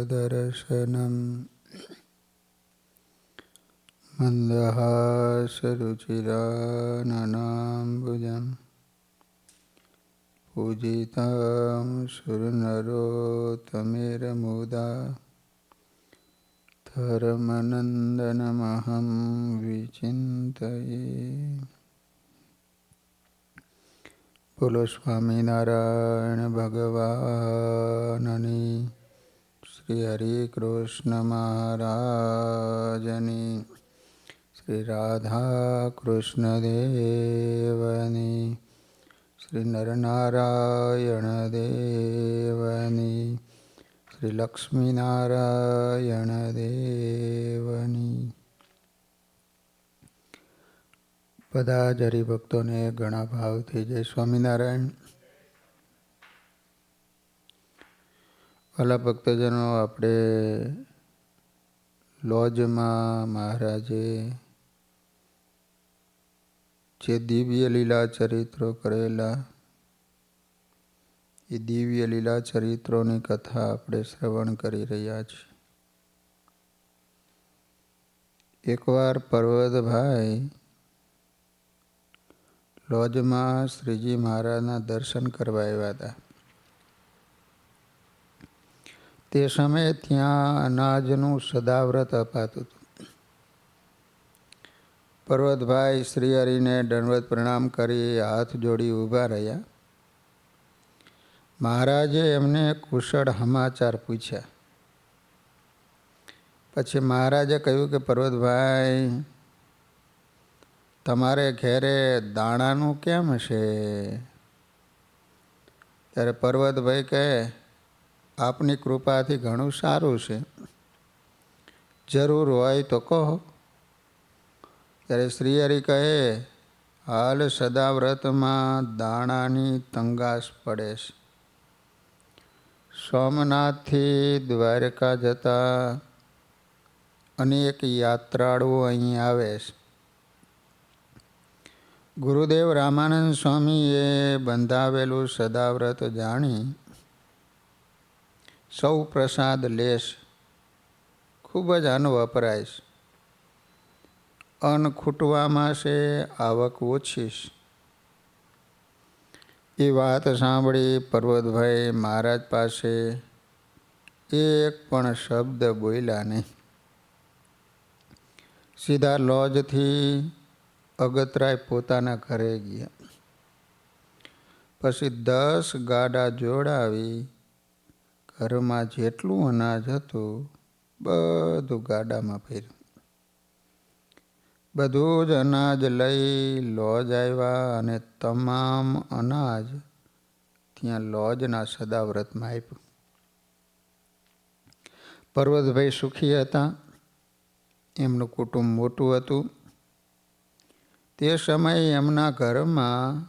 सकलसुजनशिखरदर्शनम् मन्दहासरुचिराननाम्बुजम् पूजितां सुरनरोत्तमेरमुदा धर्मनन्दनमहं विचिन्तये બોલો સ્વામિનારાયણ ભગવાનની શ્રી હરિકૃષ્ણ મહારાજની. શ્રી રાધા કૃષ્ણ દેવની. શ્રી નરનારાયણ દેવની. શ્રી લક્ષ્મીનારાયણ દેવની. બધા જ હરિભક્તોને ઘણા ભાવથી જય સ્વામિનારાયણ. વાલા ભક્તજનો, આપણે લોજમાં મહારાજે જે દિવ્ય લીલા ચરિત્રો કરેલા, એ દિવ્ય લીલા ચરિત્રોની કથા આપણે શ્રવણ કરી રહ્યા છીએ એકવાર પર્વતભાઈ લોજમાં શ્રીજી મહારાજના દર્શન કરવા આવ્યા હતા. તે સમયે ત્યાં અનાજનું સદાવ્રત અપાતું હતું. પર્વતભાઈ શ્રી હરિને દંડવત પ્રણામ કરી હાથ જોડી ઊભા રહ્યા. મહારાજે એમને કુશળ સમાચાર પૂછ્યા. પછી મહારાજે કહ્યું કે, પર્વતભાઈ, તમારે ઘેરે દાણાનું કેમ છે? ત્યારે પર્વતભાઈ કહે આપની કૃપાથી ઘણું સારું છે. જરૂર હોય તો કહો. ત્યારે શ્રીહરિ કહે, હાલ સદાવ્રતમાં દાણાની તંગાસ પડે છે. સોમનાથથી દ્વારકા જતા અનેક યાત્રાળુઓ અહીં આવે છે. ગુરુદેવ રામાનંદ સ્વામીએ બંધાવેલું સદાવ્રત જાણી સૌ પ્રસાદ લેશ, ખૂબ જ અન્ન વપરાઈશ અન્ન ખૂટવામાં છે, આવક ઓછીશ. એ વાત સાંભળી પર્વતભાઈ મહારાજ પાસે એક પણ શબ્દ બોલ્યા નહીં. સીધા લોજથી અગતરાય પોતાના ઘરે ગયા. પછી દસ ગાડા જોડાવી ઘરમાં જેટલું અનાજ હતું, બધું ગાડામાં ફેર્યું બધું જ અનાજ લઈ લોજ આવ્યા અને તમામ અનાજ ત્યાં લોજના સદાવ્રતમાં આપ્યું. પર્વતભાઈ સુખી હતા. એમનું કુટુંબ મોટું હતું. તે સમયે એમના ઘરમાં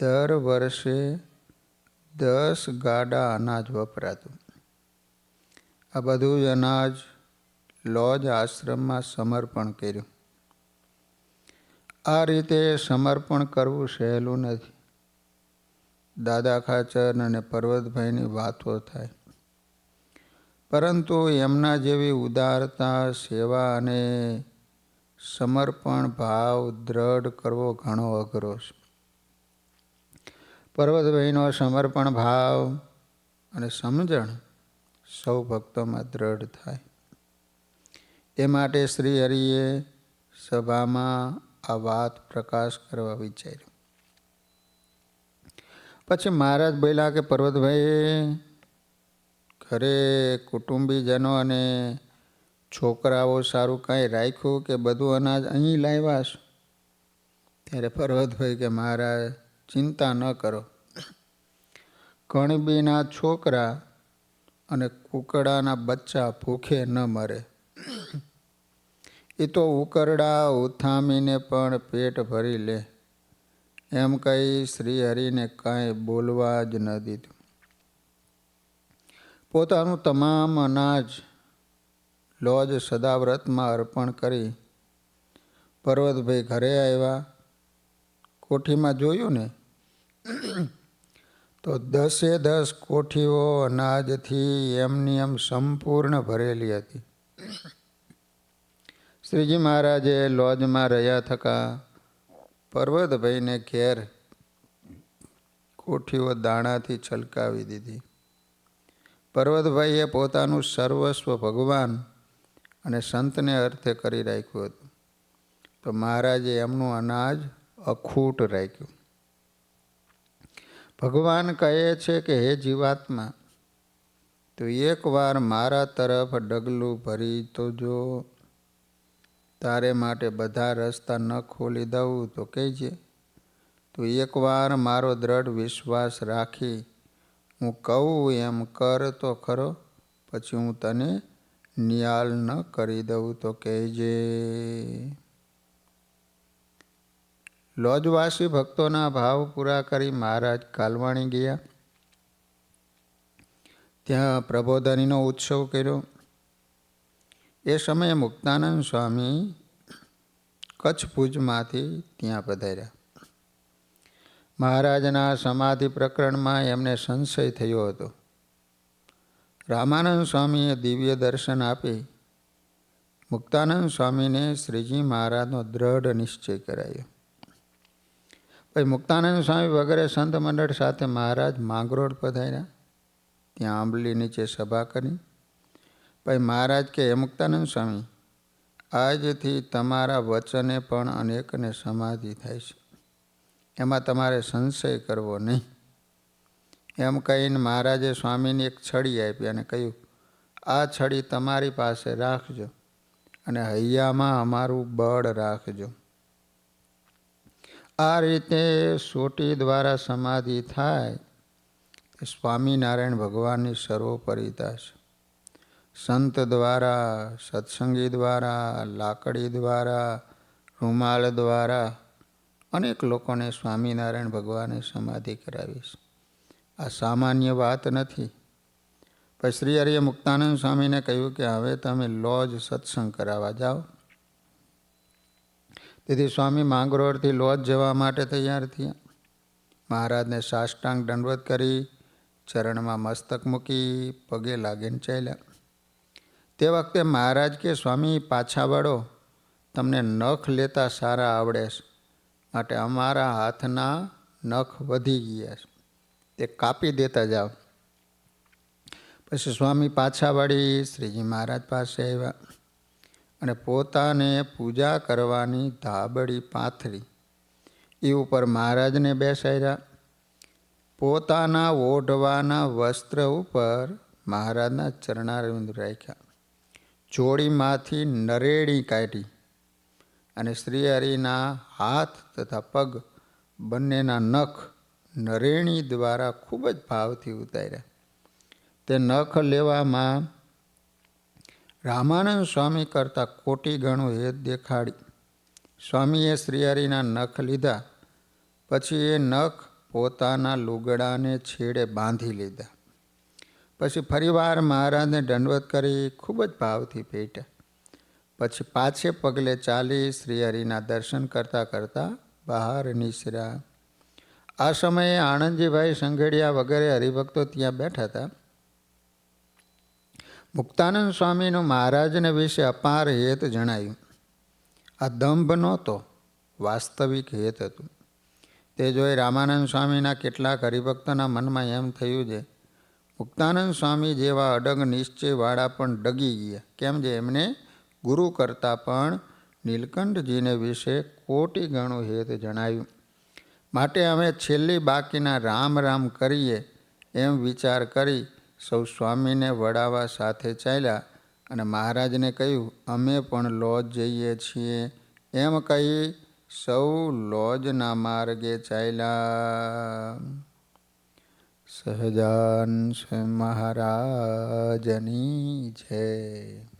દર વર્ષે દસ ગાડા અનાજ વપરાતું. આ બધું જ અનાજ લોજ આશ્રમમાં સમર્પણ કર્યું. આ રીતે સમર્પણ કરવું સહેલું નથી. દાદા ખાચર અને પર્વતભાઈની વાતો થાય. પરંતુ એમના જેવી ઉદારતા, સેવા અને સમર્પણ ભાવ દ્રઢ કરવો ઘણો અઘરો છે. પર્વતભાઈનો સમર્પણ ભાવ અને સમજણ સૌ ભક્તોમાં દ્રઢ થાય. એ માટે શ્રી હરિએ સભામાં આ વાત પ્રકાશ કરવા વિચાર્યું. પછી મહારાજ બોલ્યા કે પર્વતભાઈ ઘરે કુટુંબીજનો અને છોકરાઓ સારું કાંઈ રાખ્યું કે બધું અનાજ અહીં લાવ્યા ત્યારે પર્વતભાઈ કે, મહારાજ ચિંતા ન કરો. કણબીના છોકરા અને કુકડાના બચ્ચા ભૂખે ન મરે. એ તો ઉકરડા ઉથામીને પણ પેટ ભરી લે. એમ કહી શ્રી હરિને કાંઈ બોલવા જ ન દીધું. પોતાનું તમામ અનાજ લોજ સદાવ્રતમાં અર્પણ કરી પર્વતભાઈ ઘરે આવ્યા. કોઠીમાં જોયું ને? તો દસે દસ કોઠીઓ અનાજથી એમની એમ સંપૂર્ણ ભરેલી હતી. શ્રીજી મહારાજે લોજમાં રહ્યા થકા પર્વતભાઈને ઘેર કોઠીઓ દાણાથી છલકાવી દીધી. પર્વતભાઈએ પોતાનું સર્વસ્વ ભગવાન અને સંતને અર્થે કરી રાખ્યું હતું. તો મહારાજે એમનું અનાજ અખૂટ રાખ્યું. ભગવાન કહે છે કે, હે જીવાત્મા, તો એકવાર મારા તરફ ડગલું ભરી તો જો. તારે માટે બધા રસ્તા ન ખોલી દઉં તો કહેજે. તું એકવાર મારો દ્રઢ વિશ્વાસ રાખી. હું કહું એમ કર તો ખરો, પછી હું તને નિયાલ ન કરી દઉં તો કહેજે. લોજવાસી ભક્તોના ભાવ પૂરા કરી મહારાજ કાલવાણી ગયા. ત્યાં પ્રબોધનીનો ઉત્સવ કર્યો. એ સમયે મુક્તાનંદ સ્વામી કચ્છ ભુજમાંથી ત્યાં પધાર્યા. મહારાજના સમાધિ પ્રકરણમાં એમને સંશય થયો હતો. રામાનંદ સ્વામીએ દિવ્ય દર્શન આપી મુક્તાનંદ સ્વામીને શ્રીજી મહારાજનો દ્રઢ નિશ્ચય કરાયો. પછી મુક્તાનંદ સ્વામી વગેરે સંત મંડળ સાથે મહારાજ માંગરોળ પધાર્યા. ત્યાં આંબલી નીચે સભા કરી. પછી મહારાજ કે, હે મુક્તાનંદ સ્વામી, આજથી તમારા વચને પણ અનેકને સમાધિ થાય છે. એમાં તમારે સંશય કરવો નહીં. એમ કહીને મહારાજે સ્વામીને એક છડી આપી અને કહ્યું, આ છડી તમારી પાસે રાખજો અને હૈયામાં અમારું બળ રાખજો. આ રીતે સોટી દ્વારા સમાધિ થાય, સ્વામિનારાયણ ભગવાનની સર્વોપરિતા છે સંત દ્વારા, સત્સંગી દ્વારા, લાકડી દ્વારા, રૂમાલ દ્વારા અનેક લોકોને સ્વામિનારાયણ ભગવાને સમાધિ કરાવી છે આ સામાન્ય વાત નથી. પછી શ્રી હરિએ મુક્તાનંદ સ્વામીને કહ્યું કે હવે તમે લોજ સત્સંગ કરાવવા જાઓ. તેથી સ્વામી માંગરોળથી લોજ જવા માટે તૈયાર થયા. મહારાજને સાષ્ટાંગ દંડવત કરી, ચરણમાં મસ્તક મૂકી, પગે લાગીને ચાલ્યા. તે વખતે મહારાજ કે, સ્વામી, પાછા વળો. તમને નખ લેતા સારા આવડે છે. માટે અમારા હાથના નખ વધી ગયા છે. તે કાપી દેતા જાઓ. પછી સ્વામી પાછા વળી શ્રીજી મહારાજ પાસે આવ્યા. અને પોતાને પૂજા કરવાની ધાબળી પાથરી. એ ઉપર મહારાજને બેસાડ્યા. પોતાના ઓઢવાના વસ્ત્ર ઉપર મહારાજના ચરણારવિંદ રાખ્યા. જોડીમાંથી નરેડી કાઢી અને શ્રીહરિના હાથ તથા પગ બંનેના નખ નરેણી દ્વારા ખૂબ જ ભાવથી ઉતાર્યા. તે નખ લેવામાં રામાનંદ સ્વામી કરતાં કોટી ગણું હેત દેખાડી. સ્વામીએ શ્રીહરિના નખ લીધા, પછી એ નખ પોતાના લુગડાને છેડે બાંધી લીધા. પછી ફરીવાર મહારાજને દંડવત કરી ખૂબ જ ભાવથી પેટ્યા પછી પાછે પગલે ચાલી શ્રીહરિના દર્શન કરતાં કરતાં બહાર નીસર્યા. આ સમયે આણંદજીભાઈ સંઘેડિયા વગેરે હરિભક્તો ત્યાં બેઠા હતા. મુક્તાનંદ સ્વામીનું મહારાજને વિશે અપાર હેત જણાયું. આ દંભ નહોતો, વાસ્તવિક હેત હતું. તે જોઈ રામાનંદ સ્વામીના કેટલાક હરિભક્તોના મનમાં એમ થયું છે, મુક્તાનંદ સ્વામી જેવા અડગ નિશ્ચયવાળા પણ ડગી ગયા. કેમ જે એમને ગુરુ કરતાં પણ નીલકંઠજીને વિશે કોટી ગણું હેત જણાયું. માટે અમે છેલ્લી બાકીના રામ રામ કરીએ એમ વિચાર કરી સૌ સ્વામીને વડાવા સાથે ચાલ્યા અને મહારાજને કહ્યું, અમે પણ લોજ જઈએ છીએ. એમ કહી સૌ લોજના માર્ગે ચાલ્યા. સહજાન મહારાજની છે